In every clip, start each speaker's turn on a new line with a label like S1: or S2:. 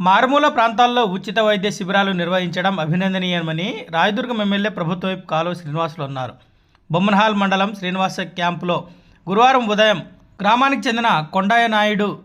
S1: మారుమూల ప్రాంతాల్లో ఉచిత వైద్య శిబిరాలు నిర్వహించడం అభినందనీయమని రాయదుర్గం ఎమ్మెల్యే ప్రభుత్వ వైపు కాలువ శ్రీనివాసులు అన్నారు. బొమ్మన్హాల్ మండలం శ్రీనివాస క్యాంపులో గురువారం ఉదయం గ్రామానికి చెందిన కొండాయ నాయుడు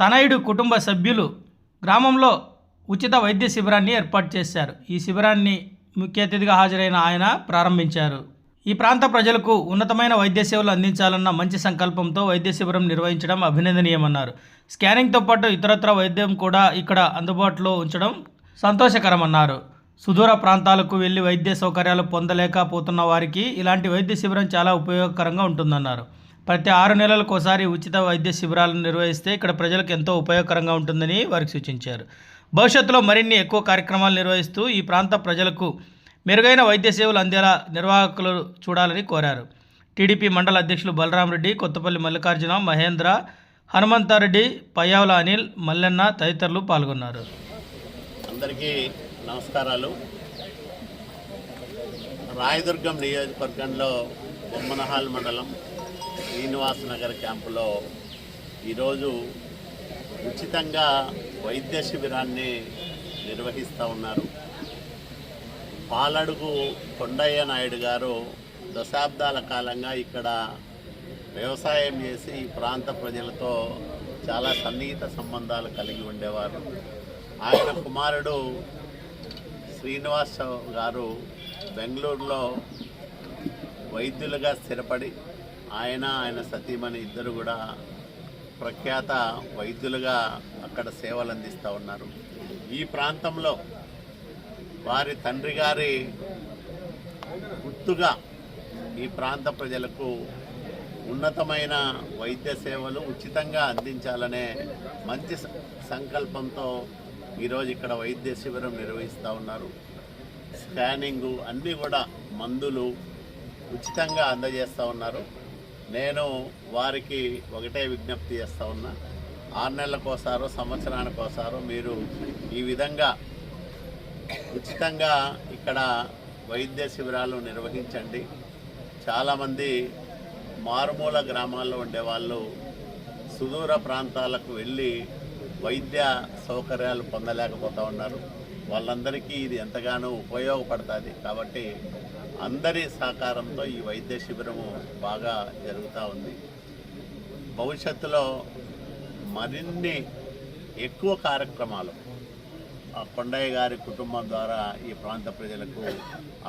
S1: తనయుడు కుటుంబ సభ్యులు గ్రామంలో ఉచిత వైద్య శిబిరాన్ని ఏర్పాటు చేశారు. ఈ శిబిరాన్ని ముఖ్య అతిథిగా హాజరైన ఆయన ప్రారంభించారు. ఈ ప్రాంత ప్రజలకు ఉన్నతమైన వైద్య సేవలు అందించాలన్న మంచి సంకల్పంతో వైద్య శిబిరం నిర్వహించడం అభినందనీయమన్నారు. స్కానింగ్తో పాటు ఇతరత్ర వైద్యం కూడా ఇక్కడ అందుబాటులో ఉంచడం సంతోషకరమన్నారు. సుదూర ప్రాంతాలకు వెళ్ళి వైద్య సౌకర్యాలు పొందలేకపోతున్న వారికి ఇలాంటి వైద్య శిబిరం చాలా ఉపయోగకరంగా ఉంటుందన్నారు. ప్రతి ఆరు నెలలకు ఒకసారి ఉచిత వైద్య శిబిరాలను నిర్వహిస్తే ఇక్కడ ప్రజలకు ఎంతో ఉపయోగకరంగా ఉంటుందని వారికి సూచించారు. భవిష్యత్తులో మరిన్ని ఎక్కువ కార్యక్రమాలు నిర్వహిస్తూ ఈ ప్రాంత ప్రజలకు మెరుగైన వైద్య సేవలు అందేలా నిర్వాహకులు చూడాలని కోరారు. టీడీపీ మండల అధ్యక్షులు బలరామరెడ్డి కొత్తపల్లి మల్లికార్జున మహేంద్ర హనుమంతారెడ్డి పయ్యావుల అనిల్ మల్లెన్న తదితరులు పాల్గొన్నారు.
S2: అందరికీ నమస్కారాలు. రాయదుర్గం నియోజకవర్గంలో బొమ్మనహాల్ మండలం శ్రీనివాస నగర్ క్యాంపులో ఈరోజు ఉచితంగా వైద్య శిబిరాన్ని నిర్వహిస్తూ ఉన్నారు. పాలడుగు కొండయ్య నాయుడు గారు దశాబ్దాల కాలంగా ఇక్కడ వ్యవసాయం చేసి ఈ ప్రాంత ప్రజలతో చాలా సన్నిహిత సంబంధాలు కలిగి ఉండేవారు. ఆయన కుమారుడు శ్రీనివాస్ గారు బెంగళూరులో వైద్యులుగా స్థిరపడి ఆయన ఆయన సతీమణి ఇద్దరు కూడా ప్రఖ్యాత వైద్యులుగా అక్కడ సేవలు అందిస్తూ ఉన్నారు. ఈ ప్రాంతంలో వారి తండ్రి గారి గుర్తుగా ఈ ప్రాంత ప్రజలకు ఉన్నతమైన వైద్య సేవలు ఉచితంగా అందించాలనే మంచి సంకల్పంతో ఈరోజు ఇక్కడ వైద్య శిబిరం నిర్వహిస్తూ ఉన్నారు. స్కానింగు అన్నీ కూడా మందులు ఉచితంగా అందజేస్తూ ఉన్నారు. నేను వారికి ఒకటే విజ్ఞప్తి చేస్తూ ఉన్నా. ఆరు నెలలకోసారో సంవత్సరానికోసారో మీరు ఈ విధంగా ఉచితంగా ఇక్కడ వైద్య శిబిరాలు నిర్వహించండి. చాలామంది మారుమూల గ్రామాల్లో ఉండేవాళ్ళు సుదూర ప్రాంతాలకు వెళ్ళి వైద్య సౌకర్యాలు పొందలేకపోతూ ఉన్నారు. వాళ్ళందరికీ ఇది ఎంతగానో ఉపయోగపడుతుంది. కాబట్టి అందరి సహకారంతో ఈ వైద్య శిబిరము బాగా జరుగుతూ ఉంది. భవిష్యత్తులో మరిన్ని ఎక్కువ కార్యక్రమాలు కొండయ్య గారి కుటుంబం ద్వారా ఈ ప్రాంత ప్రజలకు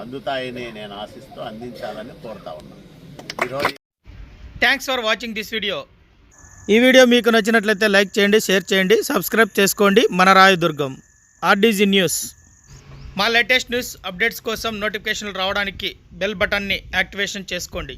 S2: అందుతాయని నేను ఆశిస్తూ అందించాలని కోరుతా ఉన్నాను ఈరోజు
S1: thanks for watching this video ఈ వీడియో మీకు నచ్చినట్లయితే లైక్ చేయండి షేర్ చేయండి సబ్స్క్రైబ్ చేసుకోండి. మన రాయదుర్గం ఆర్డీజీ న్యూస్. మా లేటెస్ట్ న్యూస్ అప్డేట్స్ కోసం నోటిఫికేషన్లు రావడానికి బెల్ బటన్ని యాక్టివేషన్ చేసుకోండి.